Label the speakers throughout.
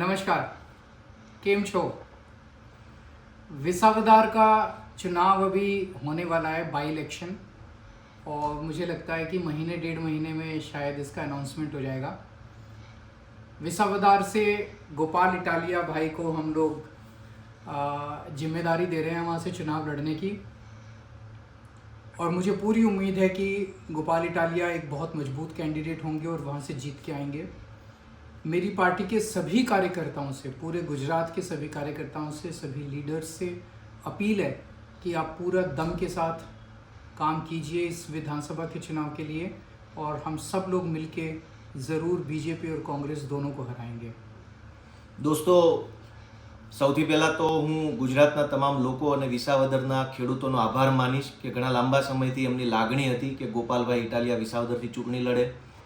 Speaker 1: नमस्कार। केम छो? विसावदार का चुनाव अभी होने वाला है बाई इलेक्शन और मुझे लगता है कि महीने, डेढ़ महीने में शायद इसका अनाउंसमेंट हो जाएगा। विसावदार से गोपाल इटालिया भाई को हम लोग ज़िम्मेदारी दे रहे हैं वहाँ से चुनाव लड़ने की। और मुझे पूरी उम्मीद है कि गोपाल इटालिया एक बहुत मज़बूत कैंडिडेट होंगे और वहाँ से जीत के आएँगे। मेरी पार्टी के सभी कार्यकर्ताओं से पूरे गुजरात के सभी कार्यकर्ताओं से सभी लीडर्स से अपील है कि आप पूरा दम के साथ काम कीजिए इस विधानसभा के चुनाव के लिए और हम सब लोग मिलके ज़रूर बीजेपी और कांग्रेस दोनों को हराएंगे
Speaker 2: દોસ્તો સૌથી પહેલાં તો હું ગુજરાતના તમામ લોકો અને વિસાવદરના ખેડૂતોનો આભાર માનીશ કે ઘણા લાંબા સમયથી એમની લાગણી હતી કે ગોપાલભાઈ ઇટાલિયા વિસાવદરથી ચૂંટણી લડે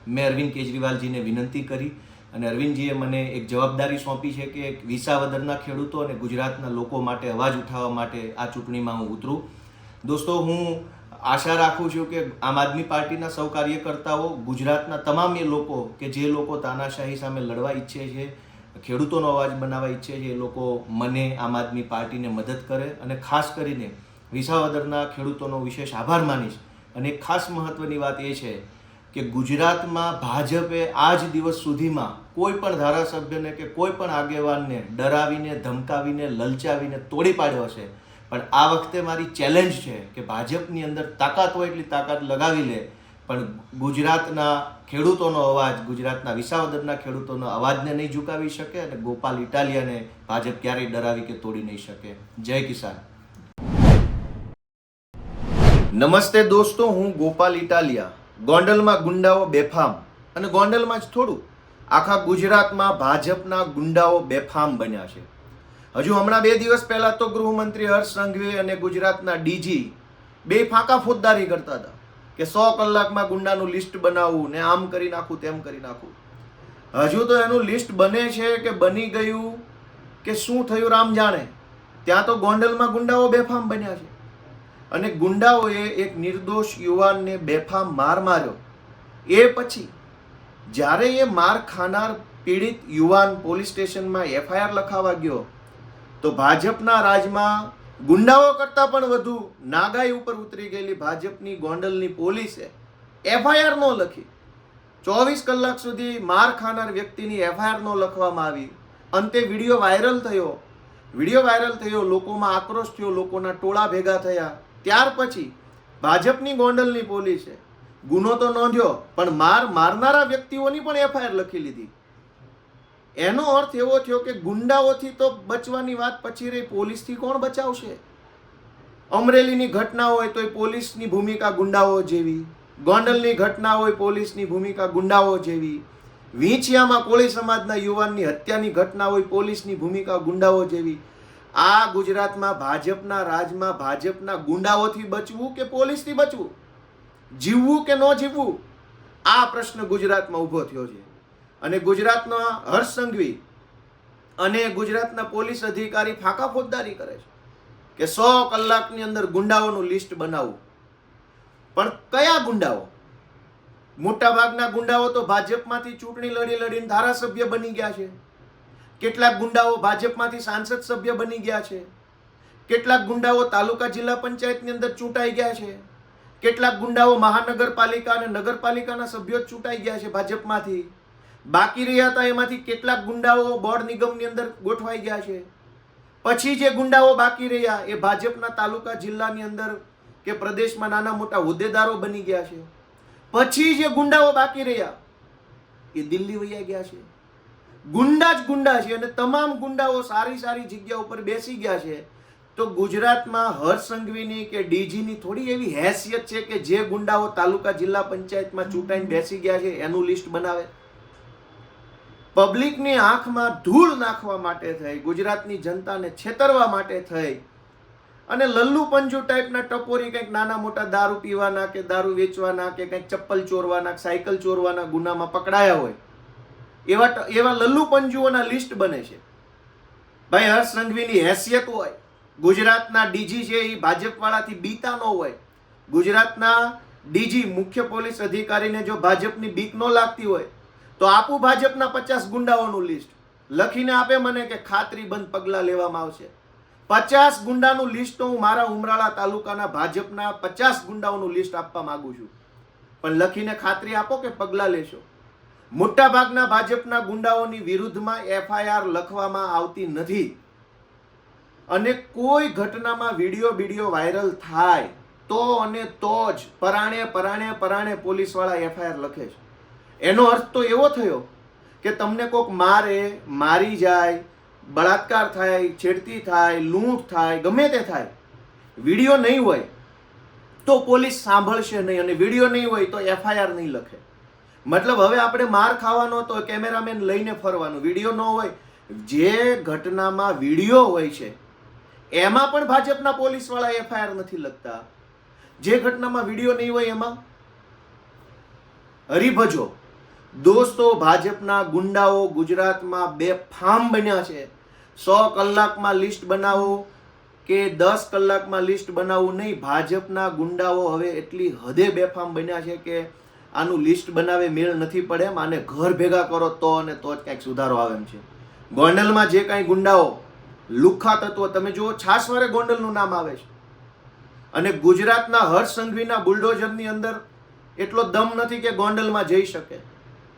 Speaker 2: મેં અરવિંદ કેજરીવાલજીને વિનંતી કરી અને અરવિંદજીએ મને એક જવાબદારી સોંપી છે કે વિસાવદરના ખેડૂતો અને ગુજરાતના લોકો માટે અવાજ ઉઠાવવા માટે આ ચૂંટણીમાં હું ઉતરું. દોસ્તો, હું આશા રાખું છું કે આમ આદમી પાર્ટીના સૌ કાર્યકર્તાઓ, ગુજરાતના તમામ એ લોકો કે જે લોકો તાનાશાહી સામે લડવા ઈચ્છે છે, ખેડૂતોનો અવાજ બનાવવા ઈચ્છે છે, એ લોકો મને આમ આદમી પાર્ટીને મદદ કરે અને ખાસ કરીને વિસાવદરના ખેડૂતોનો વિશેષ આભાર માનીશ. અને એક ખાસ મહત્ત્વની વાત એ છે કે ગુજરાતમાં ભાજપે આજ દિવસ સુધીમાં કોઈ પણ ધારાસભ્યને કે કોઈ પણ આગેવાનને ડરાવીને, ધમકાવીને, લલચાવીને તોડી પાડ્યો છે. પણ આ વખતે મારી ચેલેન્જ છે કે ભાજપની અંદર તાકાત હોય એટલી તાકાત લગાવી લે. પણ ગુજરાતના ખેડૂતોનો અવાજ, ગુજરાતના વિસાવદરના ખેડૂતોનો અવાજને નહીં ઝુકાવી શકે અને ગોપાલ ઇટાલિયાને ભાજપ ક્યારેય ડરાવી કે તોડી નહીં શકે. જય કિસાન. નમસ્તે દોસ્તો, હું ગોપાલ ઇટાલિયા. ગોંડલમાં ગુંડાઓ બેફામ અને ગોંડલમાં જ થોડું. આખા ગુજરાતમાં ભાજપના ગુંડાઓ બેફામ બન્યા છે. હજુ હમણાં બે દિવસ પહેલાં તો ગૃહમંત્રી હર્ષ સંઘવી અને ગુજરાતના ડીજી બે ફાંકા ફોજદારી કરતા હતા કે સો કલાકમાં ગુંડાનું લિસ્ટ બનાવવું ને આમ કરી નાખું, તેમ કરી નાખું. હજુ તો એનું લિસ્ટ બને છે કે બની ગયું કે શું થયું રામ જાણે. ત્યાં તો ગોંડલમાં ગુંડાઓ બેફામ બન્યા છે. અને ગુંડાઓએ એક નિર્દોષ યુવાનને બેફામ માર માર્યો. એ પછી જ્યારે એ માર ખાનાર પીડિત યુવાન પોલીસ સ્ટેશનમાં એફઆઈઆર લખાવા ગયો, તો ભાજપના રાજમાં ગુંડાઓ કરતાં પણ વધુ નાગાઈ ઉપર ઉતરી ગયેલી ભાજપની ગોંડલની પોલીસે એફઆઈઆર નો લખી. ચોવીસ કલાક સુધી માર ખાનાર વ્યક્તિની એફઆઈઆર નો લખવામાં આવી. અંતે વીડિયો વાયરલ થયો. વીડિયો વાયરલ થયો, લોકોમાં આક્રોશ થયો, લોકોના ટોળા ભેગા થયા. ત્યાર પછી ભાજપની ગોંડલની પોલીસે ગુનો તો નોંધ્યો, પણ માર મારનારા વ્યક્તિઓની પણ એફઆઈઆર લખી લીધી. એનો અર્થ એવો થયો કે ગુંડાઓથી તો બચવાની વાત પછી રહી, પોલીસથી કોણ બચાવશે? અમરેલીની ઘટના હોય તો એ પોલીસની ભૂમિકા ગુંડાઓ જેવી, ગોંડલની ઘટના હોય પોલીસની ભૂમિકા ગુંડાઓ જેવી, વીંછિયામાં કોળી સમાજના યુવાનની હત્યાની ઘટના હોય પોલીસની ભૂમિકા ગુંડાઓ જેવી આ ગુજરાતમાં ભાજપના રાજમાં ભાજપના ગુંડાઓથી બચવું કે પોલીસથી બચવું? જીવવું કે ન જીવવું? આ પ્રશ્ન ગુજરાતમાં ઊભો થયો છે. અને ગુજરાતના હર્ષ સંઘવી અને ગુજરાતના પોલીસ અધિકારી ફાંકા ફોજદારી કરે છે કે સો કલાકની અંદર ગુંડાઓનું લિસ્ટ બનાવવું પણ કયા ગુંડાઓ? મોટાભાગના ગુંડાઓ તો ભાજપમાંથી ચૂંટણી લડી લડીને ધારાસભ્ય બની ગયા છે. કેટલાક ગુંડાઓ ભાજપમાંથી સાંસદ સભ્ય બની ગયા છે. કેટલાક ગુંડાઓ તાલુકા જિલ્લા પંચાયતની અંદર ચૂંટાઈ ગયા છે. કેટલાક ગુંડાઓ મહાનગરપાલિકા અને નગરપાલિકાના સભ્યો ચૂંટાઈ ગયા છે ભાજપમાંથી. બાકી રહ્યા હતા એમાંથી કેટલાક ગુંડાઓ બોર્ડ નિગમની અંદર ગોઠવાઈ ગયા છે. પછી જે ગુંડાઓ બાકી રહ્યા એ ભાજપના તાલુકા જિલ્લાની અંદર કે પ્રદેશમાં નાના મોટા હોદ્દેદારો બની ગયા છે. પછી જે ગુંડાઓ બાકી રહ્યા એ દિલ્હી વૈયા ગયા છે. ગુંડા જ ગુંડા છે અને તમામ ગુંડાઓ સારી સારી જગ્યા ઉપર બેસી ગયા છે. તો ગુજરાતમાં હર્ષ સંઘવીની કે ડીજીની થોડી એવી હેસિયત છે કે જે ગુંડાઓ તાલુકા જિલ્લા પંચાયતમાં ચૂંટાઈને બેસી ગયા છે, એનું લિસ્ટ બનાવે. પબ્લિકની આંખમાં ધૂળ નાખવા માટે થઈ, ગુજરાતની જનતાને છેતરવા માટે થઈ. અને લલ્લુ પંજુ ટાઈપના ટપોરી કંઈક નાના મોટા દારૂ પીવાના કે દારૂ વેચવાના કે કંઈક ચપ્પલ ચોરવાના સાયકલ ચોરવાના ગુનામાં પકડાયા હોય. એવા એવા લલ્લુ પંજુઓના લિસ્ટ બને છે. ભાઈ હર્ષ સંઘવીની હેસિયત હોય, ગુજરાતના ડીજી છે એ ભાજપવાળાથી બીતા ન હોય, ગુજરાતના ડીજી મુખ્ય પોલીસ અધિકારીને જો ભાજપની બીક ન લાગતી હોય, તો આપું ભાજપના પચાસ ગુંડાઓનું લિસ્ટ. લખીને આપે મને કે ખાતરી બંધ પગલાં લેવામાં આવશે. પચાસ ગુંડાનું લિસ્ટ તો હું મારા ઉમરાળા તાલુકાના ભાજપના પચાસ ગુંડાઓનું લિસ્ટ આપવા માગું છું. પણ લખીને ખાતરી આપો કે પગલાં લેશો. મોટાભાગના ભાજપના ગુંડાઓની વિરુદ્ધમાં એફઆઈઆર લખવામાં આવતી નથી. અને કોઈ ઘટનામાં વીડિયો વીડિયો વાયરલ થાય તો અને તો જ પરાણે પરાણે પરાણે પોલીસવાળા એફઆઈઆર લખે છે. એનો અર્થ તો એવો થયો કે તમને કોક મારે, મારી જાય, બળાત્કાર થાય, છેડતી થાય, લૂંટ થાય, ગમે તે થાય, વીડિયો નહીં હોય તો પોલીસ સાંભળશે નહીં અને વીડિયો નહીં હોય તો એફઆઈઆર નહીં લખે. મતલબ હવે આપણે માર ખાવાનો તો કેમેરામેન લઈને ફરવાનું, વીડિયો ન હોય. જે ઘટનામાં વીડિયો હોય છે, એમાં પણ ભાજપના પોલીસવાળા એફઆઈઆર નથી લખતા. જે ઘટનામાં વીડિયો નહીં હોય એમાં? હરિભજો દોસ્તો, ભાજપના ગુંડાઓ ગુજરાતમાં બે ફાર્મ બન્યા છે. સો કલાકમાં લિસ્ટ બનાવો કે દસ કલાકમાં લિસ્ટ બનાવવું નહીં. ભાજપના ગુંડાઓ હવે એટલી હદે બેફામ બન્યા છે કે આનું લિસ્ટ બનાવે, મેળ નથી પડે એમ, આને ઘર ભેગા કરો તો અને તો જ કંઈક સુધારો આવે એમ છે. ગોંડલમાં જે કાંઈ ગુંડાઓ લુખ્ખા તત્વો, તમે જુઓ છાસવારે ગોંડલનું નામ આવે છે. અને ગુજરાતના હર્ષ સંઘવીના બુલડોઝરની અંદર એટલો દમ નથી કે ગોંડલમાં જઈ શકે.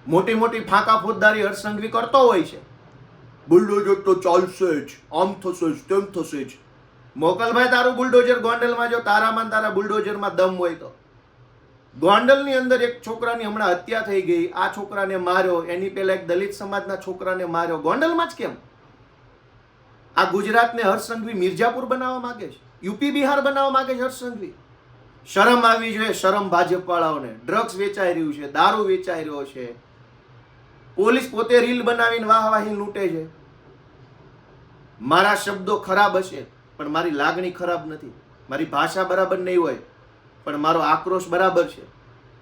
Speaker 2: મોટી મોટી ફાંકા ફોજદારી હર્ષ સંઘવી કરતો હોય છે. બુલડોઝર તો ચાલશે જ, આમ થશે જ, તેમ થશે જ. મોકલભાઈ તારું બુલડોઝર ગોંડલમાં જો, તારામાં તારા બુલડોઝરમાં દમ હોય તો. ગોંડલની અંદર એક છોકરાની હમણાં હત્યા થઈ ગઈ. આ છોકરાને માર્યો. એની પહેલા એક દલિત સમાજના છોકરાને માર્યો. ગોંડલમાં જ કેમ? આ ગુજરાતને હર્ષસંઘવી મિર્ઝાપુર બનાવવા માગે છે? યુપી, બિહાર બનાવવા માગે છે હર્ષસંઘવી શરમ આવી જોઈએ શરમ ભાજપવાળાઓને. ડ્રગ્સ વેચાઈ રહ્યું છે, દારૂ વેચાઈ રહ્યો છે. પોલીસ પોતે રીલ બનાવીને વાહ વાહી લૂંટે છે. મારા શબ્દો ખરાબ હશે, પણ મારી લાગણી ખરાબ નથી. મારી ભાષા બરાબર નહીં હોય. પણ મારો આક્રોશ બરાબર છે.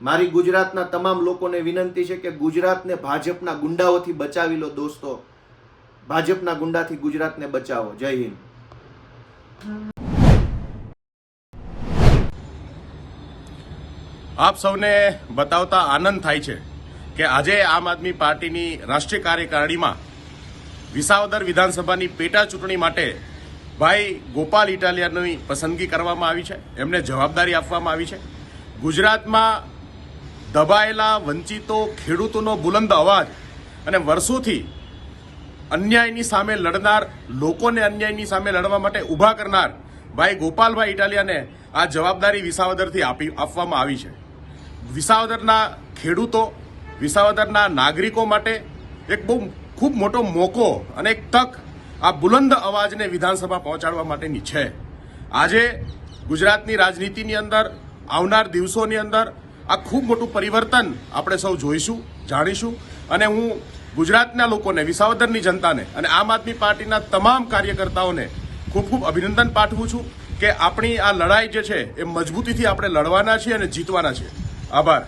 Speaker 2: મારી ગુજરાતના તમામ લોકોને વિનંતી છે કે ગુજરાતને ભાજપના ગુંડાઓથી બચાવી લો દોસ્તો. ભાજપના ગુંડાથી ગુજરાતને બચાવો. જય હિન્દ.
Speaker 3: આપ સૌને બતાવતા આનંદ થાય છે કે આજે આમ આદમી પાર્ટીની રાષ્ટ્રીય કાર્યકારિણીમાં વિસાવદર વિધાનસભાની પેટા ચૂંટણી માટે ભાઈ, ગોપાલ ઇટાલિયાની પસંદગી કરવામાં આવી છે. એમને જવાબદારી આપવામાં આવી છે. ગુજરાતમાં દબાયેલા વંચિતો ખેડૂતોનો બુલંદ અવાજ અને વર્ષોથી અન્યાયની સામે લડનાર, લોકોને અન્યાયની સામે લડવા માટે ઊભા કરનાર ભાઈ ગોપાલભાઈ ઇટાલિયાને આ જવાબદારી વિસાવદરથી આપી, આપવામાં આવી છે. વિસાવદરના ખેડૂતો, વિસાવદરના નાગરિકો માટે એક બહુ ખૂબ મોટો મોકો અને એક તક આ બુલંદ અવાજને વિધાનસભા પહોંચાડવા માટેની છે. આજે ગુજરાતની રાજનીતિની અંદર, આવનાર દિવસોની અંદર આ ખૂબ મોટું પરિવર્તન આપણે સૌ જોઈશું, જાણીશું. અને હું ગુજરાતના લોકોને, વિસાવદરની જનતાને અને આમ આદમી પાર્ટીના તમામ કાર્યકર્તાઓને ખૂબ ખૂબ અભિનંદન પાઠવું છું કે આપણી આ લડાઈ જે છે, એ મજબૂતીથી આપણે લડવાના છીએ અને જીતવાના છીએ. આભાર.